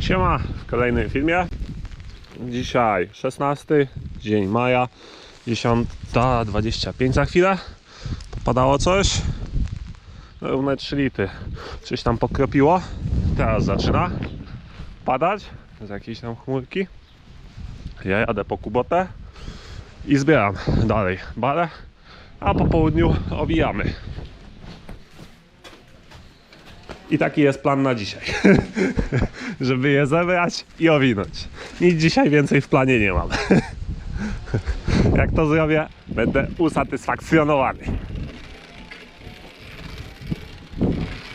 Siema w kolejnym filmie. Dzisiaj 16 dzień maja, 10.25 za chwilę. Popadało coś. Równe 3 litry. Coś tam pokropiło. Teraz zaczyna padać z jakiejś tam chmurki. Ja jadę po kubotę i zbieram dalej balę, a po południu owijamy. I taki jest plan na dzisiaj. Żeby je zebrać i owinąć. Nic dzisiaj więcej w planie nie mam. Jak to zrobię, będę usatysfakcjonowany.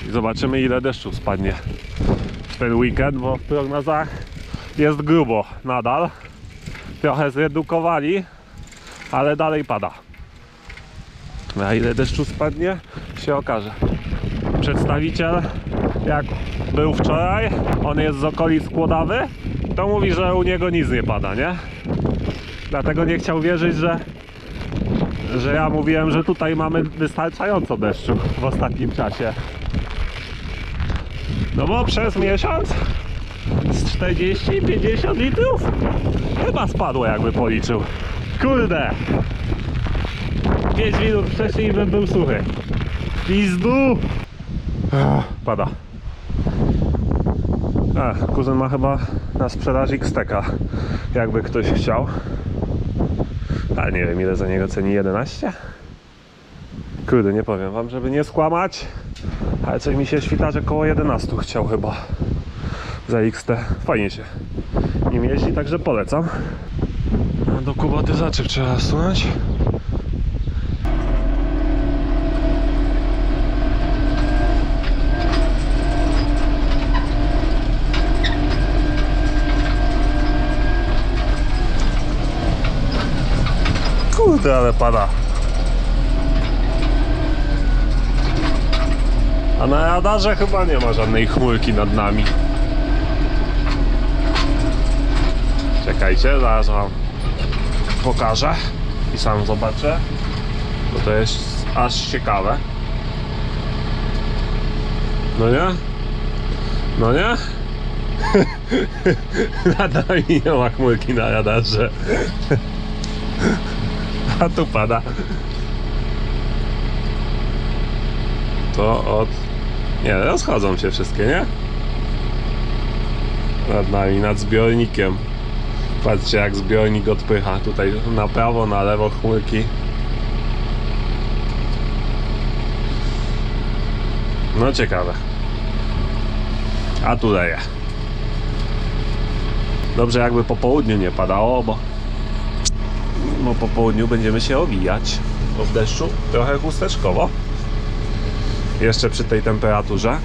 I zobaczymy ile deszczu spadnie w ten weekend, bo w prognozach jest grubo nadal. Trochę zredukowali, ale dalej pada. A ile deszczu spadnie, się okaże przedstawiciel, jak był wczoraj, on jest z okolic Kłodawy, to mówi, że u niego nic nie pada, nie? Dlatego nie chciał wierzyć, że, że ja mówiłem, że tutaj mamy wystarczająco deszczu w ostatnim czasie. No bo przez miesiąc z 40-50 litrów chyba spadło jakby policzył. Kurde! 5 minut wcześniej bym był suchy. Pizdu! Pada. A, kuzyn ma chyba na sprzedaż X-Teka, jakby ktoś chciał. Ale nie wiem ile za niego ceni 11? Kurde, nie powiem wam, żeby nie skłamać. Ale coś mi się świta, że koło 11 chciał chyba za XT. Fajnie się nim jeździ, także polecam. Do kubatyzaczy trzeba sunąć. Ale pada. A na radarze chyba nie ma żadnej chmurki nad nami. Czekajcie, zaraz wam pokażę i sam zobaczę. Bo to jest aż ciekawe. No nie? No nie? Nad nami nie ma chmurki na radarze. A tu pada. To od... Nie, rozchodzą się wszystkie, nie? Nad nami, nad zbiornikiem. Patrzcie jak zbiornik odpycha. Tutaj na prawo, na lewo chmurki. No ciekawe. A tu leje. Dobrze jakby po południu nie padało, bo po południu będziemy się owijać bo w deszczu trochę chusteczkowo. Jeszcze przy tej temperaturze.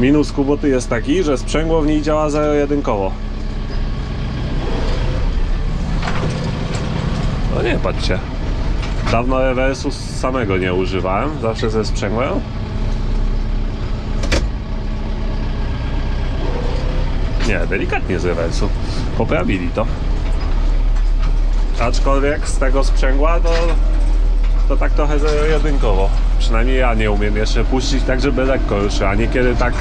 Minus kuboty jest taki, że sprzęgło w niej działa zero-jedynkowo. No nie patrzcie. Dawno rewersu samego nie używałem. Zawsze ze sprzęgłem. Nie, delikatnie z rewersu poprawili to Aczkolwiek z tego sprzęgła to, to tak trochę zero-jedynkowo. Przynajmniej ja nie umiem jeszcze puścić tak, żeby lekko ruszy, a niekiedy tak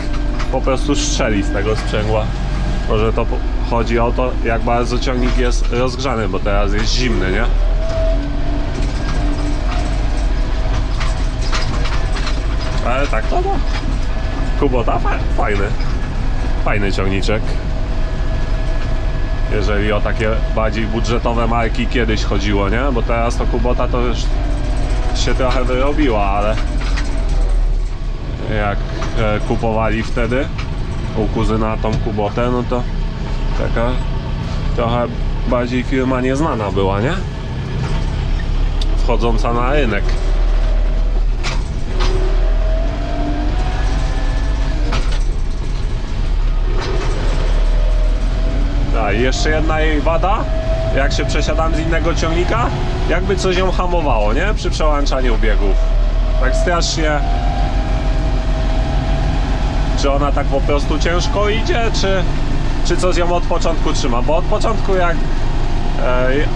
po prostu strzeli z tego sprzęgła. Może to chodzi o to, jak bardzo ciągnik jest rozgrzany, bo teraz jest zimny, nie? Ale tak to no. Kubota fa- fajny. Fajny ciągniczek jeżeli o takie bardziej budżetowe marki kiedyś chodziło, nie? Bo teraz to Kubota to już się trochę wyrobiła, ale jak e, kupowali wtedy u kuzyna tą Kubotę, no to taka trochę bardziej firma nieznana była, nie? Wchodząca na rynek. Jeszcze jedna jej wada, jak się przesiadam z innego ciągnika, jakby coś ją hamowało, nie? Przy przełączaniu biegów. Tak strasznie. Czy ona tak po prostu ciężko idzie, czy, czy coś ją od początku trzyma? Bo od początku jak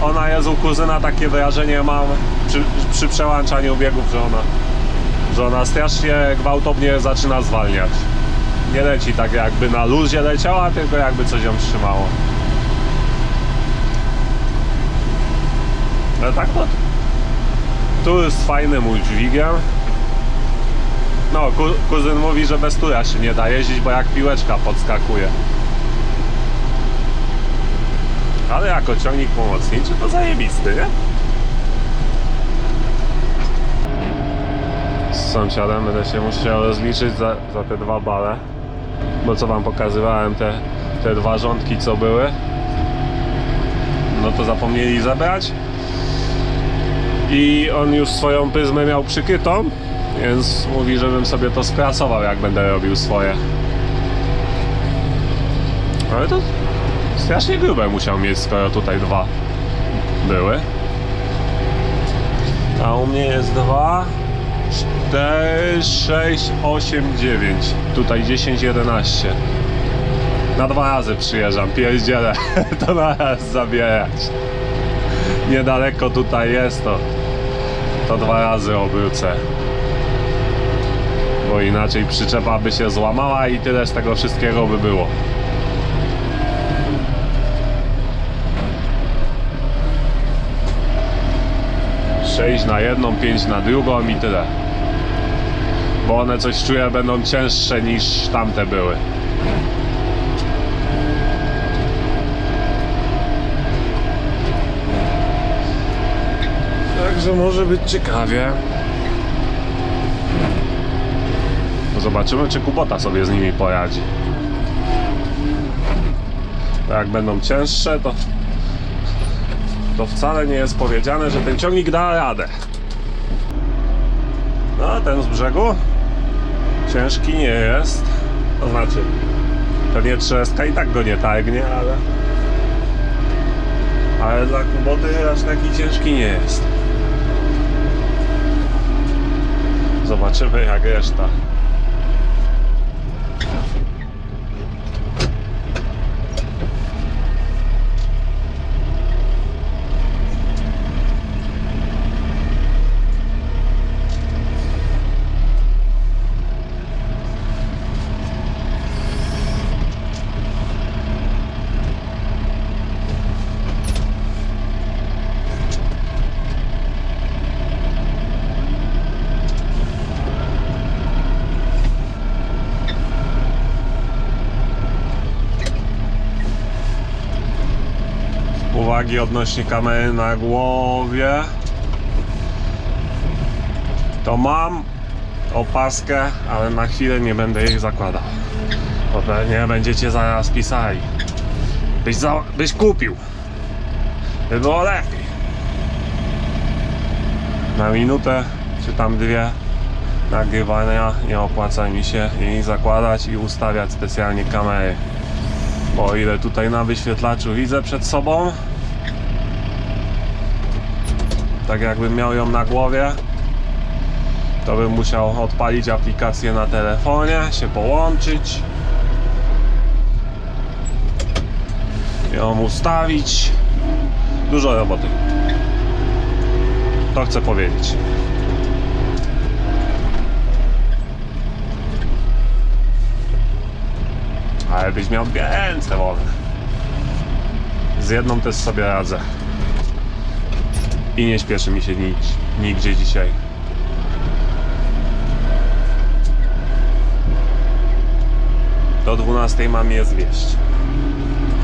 ona jest u kuzyna, takie wrażenie mam przy, przy przełączaniu biegów, że ona, że ona strasznie gwałtownie zaczyna zwalniać. nie leci tak jakby na luzie leciała, tylko jakby coś ją trzymało. Ale tak to tu jest fajny mój dźwigiem. No, ku, kuzyn mówi, że bez tura się nie da jeździć, bo jak piłeczka podskakuje. Ale jako ciągnik pomocniczy to zajebisty, nie? Z sąsiadem będę się musiał rozliczyć za, za te dwa bale. Bo co wam pokazywałem, te, te dwa rządki co były, no to zapomnieli zabrać. I on już swoją pyzmę miał przykrytą, więc mówi, żebym sobie to skrasował, jak będę robił swoje. Ale to strasznie grube musiał mieć, skoro tutaj dwa były. A u mnie jest dwa, 4, 6, 8, 9. Tutaj 10, 11. Na dwa razy przyjeżdżam, pierdzielę. To na raz zabierać. Niedaleko tutaj jest to. To dwa razy obrócę. Bo inaczej przyczepa by się złamała i tyle z tego wszystkiego by było. Sześć na jedną, pięć na drugą i tyle. Bo one coś czuję będą cięższe niż tamte były. Także może być ciekawie. Zobaczymy, czy Kubota sobie z nimi poradzi. Bo Jak będą cięższe, to, to wcale nie jest powiedziane, że ten ciągnik da radę. No, ten z brzegu ciężki nie jest. To znaczy, pewnie trzeska i tak go nie targnie, ale ale dla Kuboty aż taki ciężki nie jest. Zobaczymy jak reszta. Uwagi odnośnie kamery na głowie. To mam opaskę, ale na chwilę nie będę jej zakładał. Bo pewnie będziecie zaraz pisali. Byś, za, byś kupił. By było lepiej. Na minutę czy tam dwie nagrywania nie opłaca mi się jej zakładać i ustawiać specjalnie kamery. Bo o ile tutaj na wyświetlaczu widzę przed sobą, tak jakbym miał ją na głowie, to bym musiał odpalić aplikację na telefonie, się połączyć, ją ustawić. Dużo roboty. To chcę powiedzieć. Ale byś miał dwie ręce wolne. Z jedną też sobie radzę. I nie śpieszy mi się nic, nigdzie dzisiaj. Do 12 mam je zwieść.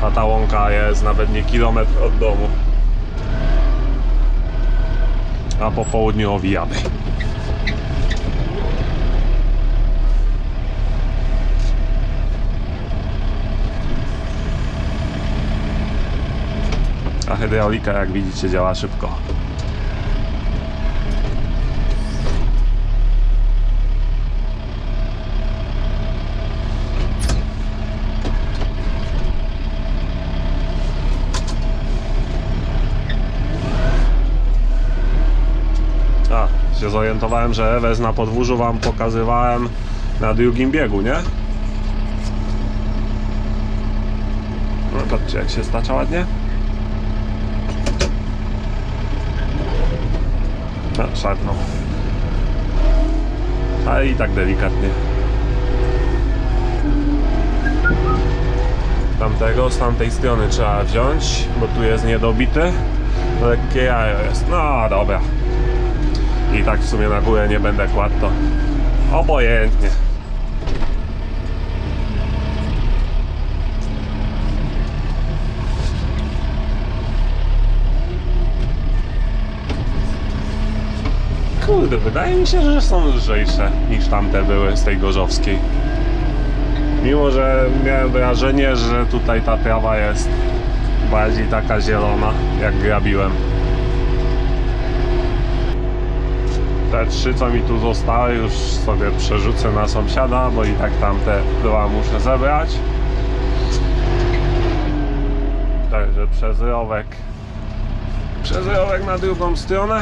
A ta łąka jest nawet nie kilometr od domu. A po południu owijamy. A hydraulika jak widzicie działa szybko. A, się zorientowałem, że Ewes na podwórzu wam pokazywałem na drugim biegu, nie? No patrzcie jak się stacza ładnie. No, szarpnął. Ale i tak delikatnie. Tamtego z tamtej strony trzeba wziąć, bo tu jest niedobity. Lekkie jajo jest. No dobra. I tak w sumie na górę nie będę kładł to. Obojętnie. Kurde, wydaje mi się, że są lżejsze niż tamte były z tej gorzowskiej. Mimo, że miałem wrażenie, że tutaj ta trawa jest bardziej taka zielona, jak grabiłem. Te trzy, co mi tu zostały, już sobie przerzucę na sąsiada, bo i tak tamte dwa muszę zebrać. Także przez rowek. Na drugą stronę.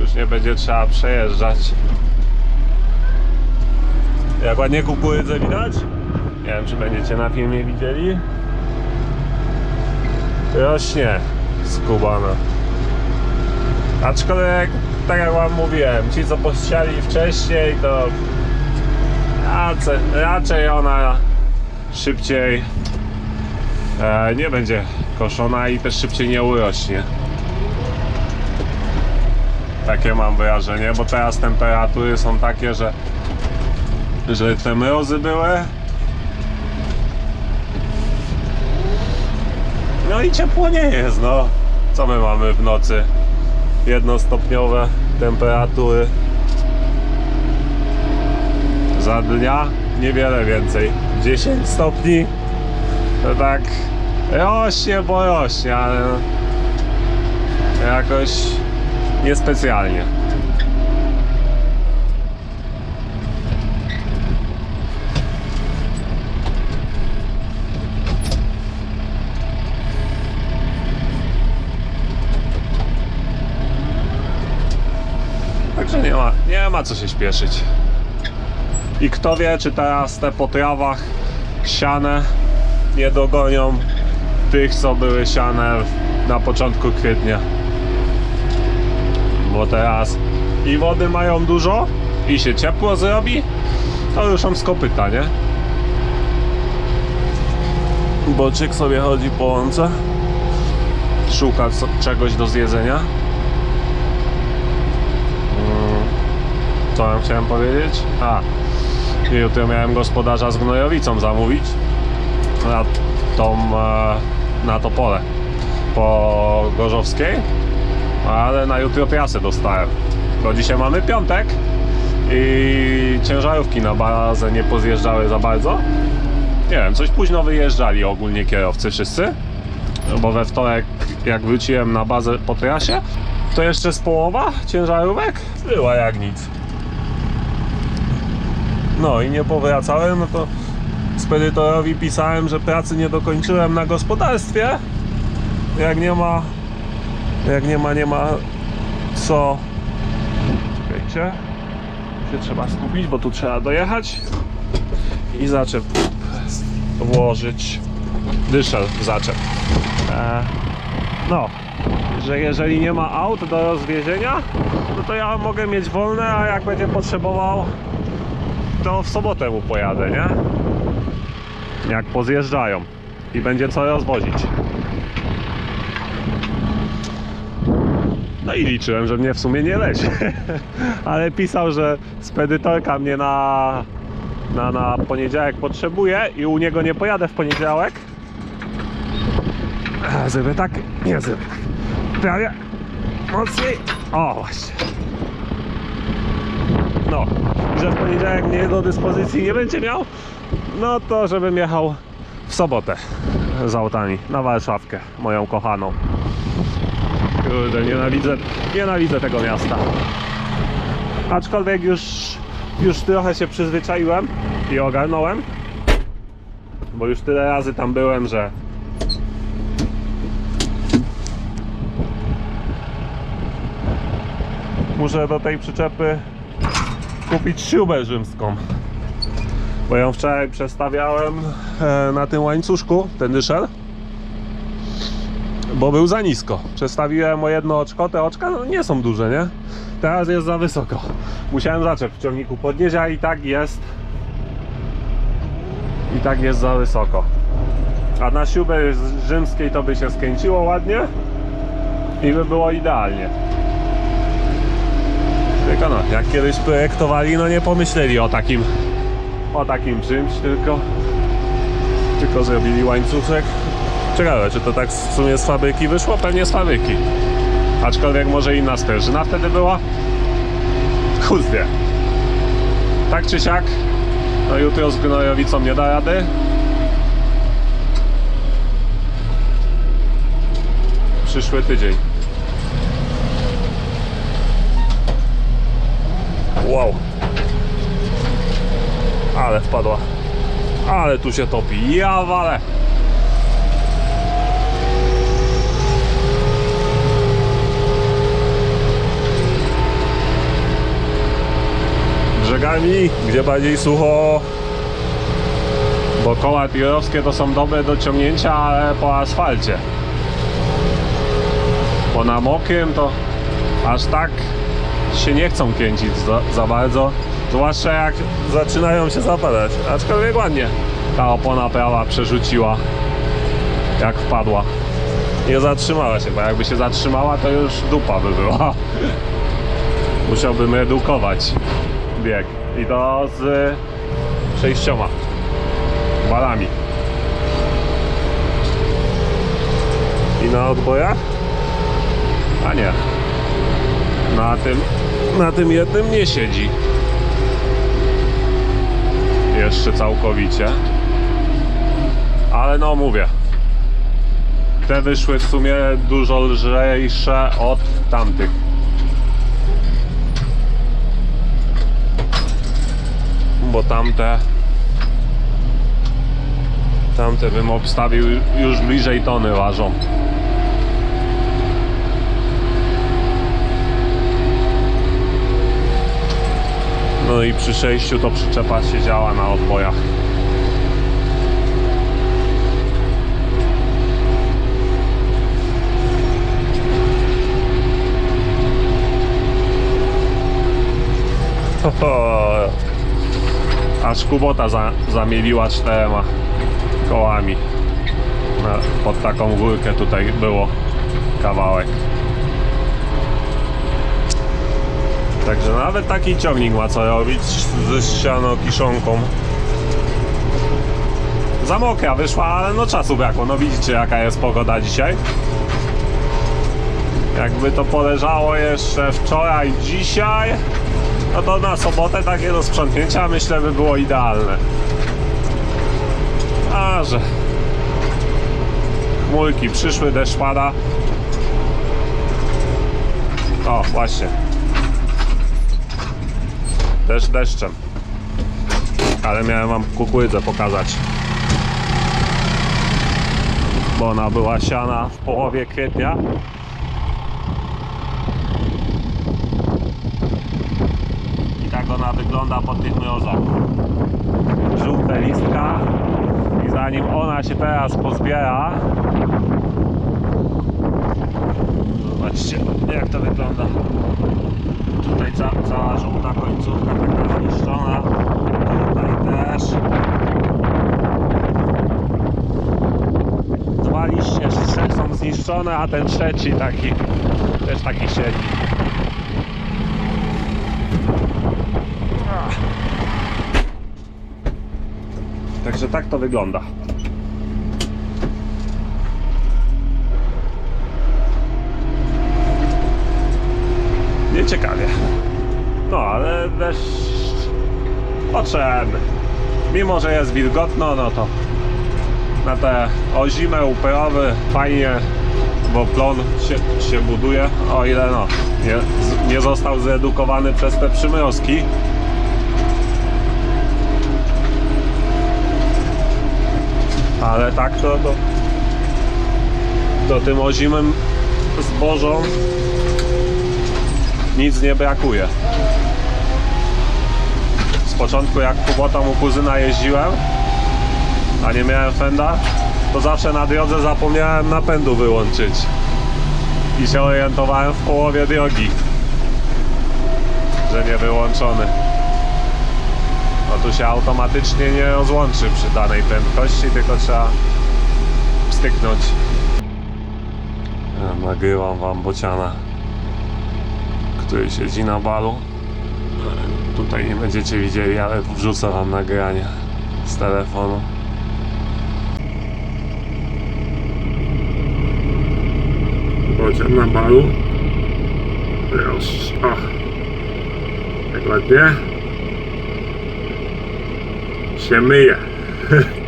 Już nie będzie trzeba przejeżdżać. Jak ładnie kukurydzę widać? Nie wiem, czy będziecie na filmie widzieli. Rośnie skubana. Aczkolwiek, tak jak wam mówiłem, ci co posiali wcześniej, to raczej, raczej ona szybciej e, nie będzie koszona i też szybciej nie urośnie. Takie mam wrażenie, bo teraz temperatury są takie, że że te mrozy były. No i ciepło nie jest, no. Co my mamy w nocy? Jednostopniowe temperatury. Za dnia niewiele więcej. 10 stopni. To tak rośnie, bo rośnie, ale jakoś niespecjalnie. Także nie ma, co się śpieszyć. I kto wie, czy teraz te po trawach siane nie dogonią tych, co były siane na początku kwietnia. Bo teraz i wody mają dużo, i się ciepło zrobi, to ruszą z kopyta, nie? Boczyk sobie chodzi po łące, szuka czegoś do zjedzenia. Co wam chciałem powiedzieć? A, jutro miałem gospodarza z gnojowicą zamówić na tą, e, na to pole po Gorzowskiej, ale na jutro trasę dostałem. Bo dzisiaj mamy piątek i ciężarówki na bazę nie pozjeżdżały za bardzo. Nie wiem, coś późno wyjeżdżali ogólnie kierowcy wszyscy, bo we wtorek jak wróciłem na bazę po trasie, to jeszcze z połowa ciężarówek była jak nic. No i nie powracałem, no to spedytorowi pisałem, że pracy nie dokończyłem na gospodarstwie. Jak nie ma, jak nie ma, nie ma co. Czekajcie, się trzeba skupić, bo tu trzeba dojechać i zaczep włożyć. Dyszel zaczep. E, no, że jeżeli nie ma aut do rozwiezienia, no to ja mogę mieć wolne, a jak będzie potrzebował to w sobotę mu pojadę, nie? Jak pozjeżdżają i będzie co rozwozić. No i liczyłem, że mnie w sumie nie leci. Ale pisał, że spedytorka mnie na, na, na poniedziałek potrzebuje i u niego nie pojadę w poniedziałek. Żeby tak, nie żeby. Prawie mocniej. O, właśnie. No, że w poniedziałek mnie do dyspozycji nie będzie miał, no to żebym jechał w sobotę z autami na Warszawkę, moją kochaną. Kurde, nienawidzę, nienawidzę tego miasta. Aczkolwiek już, już trochę się przyzwyczaiłem i ogarnąłem, bo już tyle razy tam byłem, że muszę do tej przyczepy kupić śrubę rzymską. Bo ją wczoraj przestawiałem e, na tym łańcuszku, ten dyszel. Bo był za nisko. Przestawiłem o jedno oczko, te oczka no, nie są duże, nie? Teraz jest za wysoko. Musiałem zaczep w ciągniku podnieść, a i tak jest i tak jest za wysoko. A na śrubę rzymskiej to by się skręciło ładnie i by było idealnie. No, jak kiedyś projektowali, no nie pomyśleli o takim o takim czymś, tylko tylko zrobili łańcuszek. Ciekawe, czy to tak w sumie z fabryki wyszło? Pewnie z fabryki. Aczkolwiek może inna sprężyna wtedy była? Wie. Tak czy siak, no jutro z gnojowicą nie da rady. Przyszły tydzień. Wow. Ale wpadła. Ale tu się topi. Ja walę. Brzegami, gdzie bardziej sucho. Bo koła tirowskie to są dobre do ciągnięcia, ale po asfalcie. Bo na mokrym to aż tak się nie chcą kręcić za, za bardzo. Zwłaszcza jak zaczynają się zapadać. Aczkolwiek ładnie ta opona prawa przerzuciła jak wpadła. Nie zatrzymała się, bo jakby się zatrzymała to już dupa by była. Musiałbym redukować bieg. I to z sześcioma balami. I na odbojach? A nie. Na tym, na tym jednym nie siedzi. Jeszcze całkowicie. Ale no mówię. Te wyszły w sumie dużo lżejsze od tamtych. Bo tamte Tamte bym obstawił już bliżej tony ważą. No i przy przejściu to przyczepa się działa na odbojach. Aż Kubota za, zamieliła czterema kołami. Pod taką górkę tutaj było kawałek. Także nawet taki ciągnik ma co robić ze ściano kiszonką. Za mokra wyszła, ale no czasu brakło. No widzicie jaka jest pogoda dzisiaj. Jakby to poleżało jeszcze wczoraj, dzisiaj, no to na sobotę takie do sprzątnięcia myślę by było idealne. A że chmurki przyszły, deszcz pada. O, właśnie. Deszcz deszczem. Ale miałem wam kukurydzę pokazać. Bo ona była siana w połowie kwietnia. I tak ona wygląda po tych mrozach. Żółte listka. I zanim ona się teraz pozbiera, zobaczcie jak to wygląda. Tutaj ca cała żółta końcówka taka zniszczona. Tutaj też. Dwa liście są zniszczone, a ten trzeci taki też taki siedzi. Także tak to wygląda. Nieciekawie. No, ale deszcz potrzebny. Mimo, że jest wilgotno, no to na te ozime uprawy fajnie, bo plon się, się buduje, o ile no, nie, nie został zredukowany przez te przymrozki. Ale tak to, to, to tym ozimym zbożom nic nie brakuje. Z początku jak Kubota u kuzyna jeździłem, a nie miałem fenda, to zawsze na drodze zapomniałem napędu wyłączyć. I się orientowałem w połowie drogi, że nie wyłączony. No tu się automatycznie nie rozłączy przy danej prędkości, tylko trzeba styknąć. Ja nagrywam wam bociana, który siedzi na balu. Tutaj nie będziecie widzieli, ale wrzucę wam nagranie z telefonu. Bocian na balu. Proszę. O. Tak ładnie. Się myje.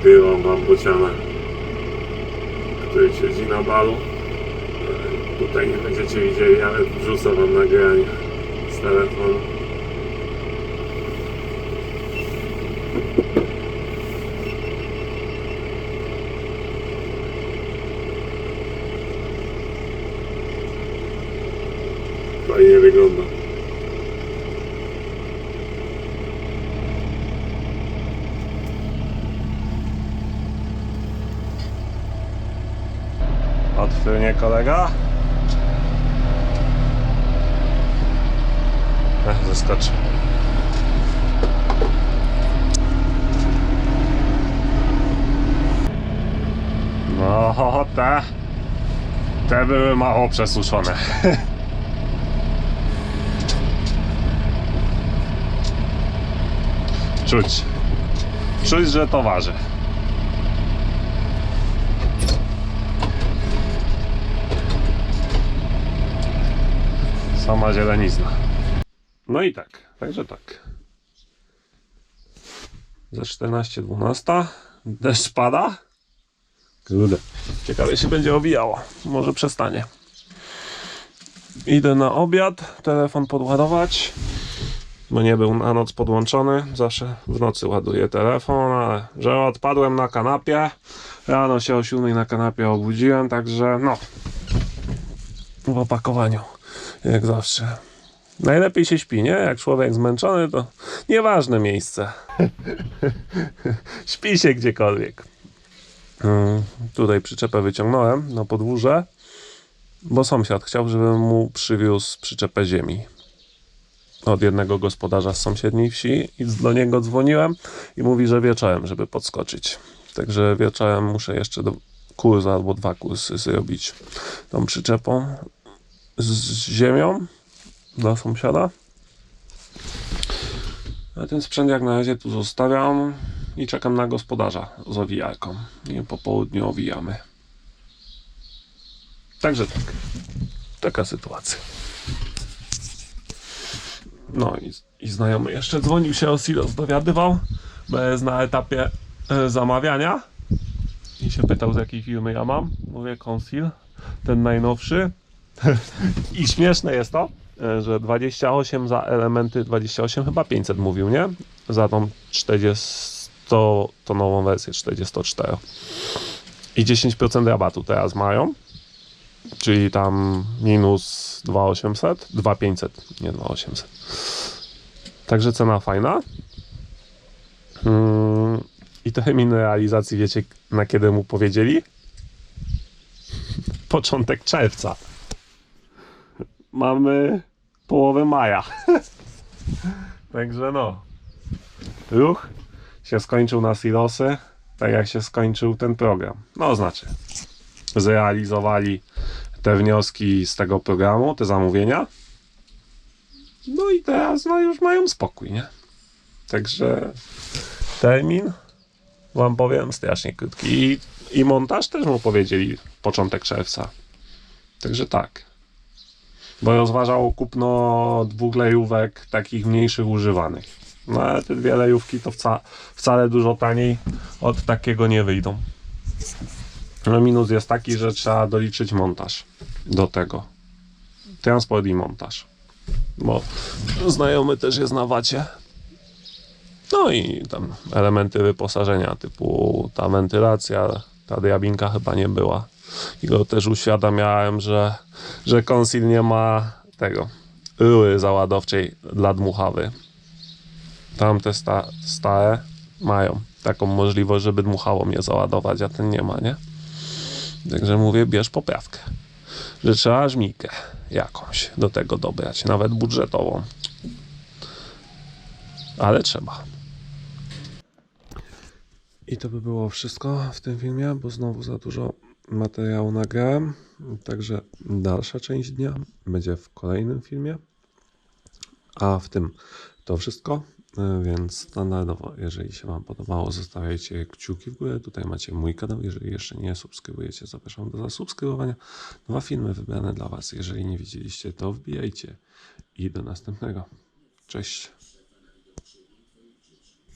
Nagrywam wam bociana, który siedzi na balu. Tutaj nie będziecie widzieli, ale nagranie z telefonu. Fajnie wygląda. Odpłynie kolega. Zeskoczy. No, te, te były mało przesuszone. Czuć. Czuć, że to waży. Sama zielenizna. No i tak, także tak. Ze 14.12 deszcz pada. Kurde. Ciekawie się będzie owijało. Może przestanie. Idę na obiad, telefon podładować. Bo nie był na noc podłączony. Zawsze w nocy ładuję telefon, ale że odpadłem na kanapie. Rano się o 7 na kanapie obudziłem, także no. W opakowaniu. Jak zawsze. Najlepiej się śpi, nie? Jak człowiek zmęczony, to nieważne miejsce. śpi się gdziekolwiek. Mm, Tutaj przyczepę wyciągnąłem na podwórze, bo sąsiad chciał, żebym mu przywiózł przyczepę ziemi od jednego gospodarza z sąsiedniej wsi i do niego dzwoniłem i mówi, że wieczorem, żeby podskoczyć. Także wieczorem muszę jeszcze do kurs albo dwa kursy zrobić tą przyczepą z ziemią dla sąsiada. A ten sprzęt jak na razie tu zostawiam i czekam na gospodarza z owijarką. I po południu owijamy. Także tak. Taka sytuacja. No i, i znajomy jeszcze dzwonił się o silos, dowiadywał, bo jest na etapie e, zamawiania i się pytał z jakiej firmy ja mam. Mówię Consil, ten najnowszy. I śmieszne jest to, że 28 za elementy, 28 chyba 500 mówił, nie? Za tą 40-tonową wersję 44. I 10% rabatu teraz mają. Czyli tam minus 2800, 2500, nie 2800. Także cena fajna. Mm, I termin realizacji wiecie na kiedy mu powiedzieli? Początek czerwca. Mamy połowę maja. Także no. Ruch się skończył na silosy, tak jak się skończył ten program. No znaczy, zrealizowali te wnioski z tego programu, te zamówienia. No i teraz no już mają spokój, nie? Także termin wam powiem strasznie krótki. I, i montaż też mu powiedzieli początek czerwca. Także tak. Bo rozważał kupno dwóch lejówek takich mniejszych używanych. No ale te dwie lejówki to wca, wcale dużo taniej od takiego nie wyjdą. No minus jest taki, że trzeba doliczyć montaż do tego. Transport i montaż. Bo znajomy też jest na wacie. No i tam elementy wyposażenia typu ta wentylacja, ta drabinka chyba nie była. I go też uświadamiałem, że, że konsil nie ma tego rury załadowczej dla dmuchawy. Tamte sta, stare mają taką możliwość, żeby dmuchało mnie załadować, a ten nie ma, nie? Także mówię, bierz poprawkę. Że trzeba żmijkę jakąś do tego dobrać, nawet budżetową. Ale trzeba. I to by było wszystko w tym filmie, bo znowu za dużo materiału nagrałem. Także dalsza część dnia będzie w kolejnym filmie. A w tym to wszystko. E, Więc standardowo, jeżeli się Wam podobało, zostawiajcie kciuki w górę. Tutaj macie mój kanał. Jeżeli jeszcze nie subskrybujecie, zapraszam do zasubskrybowania. Dwa filmy wybrane dla Was. Jeżeli nie widzieliście, to wbijajcie. I do następnego. Cześć.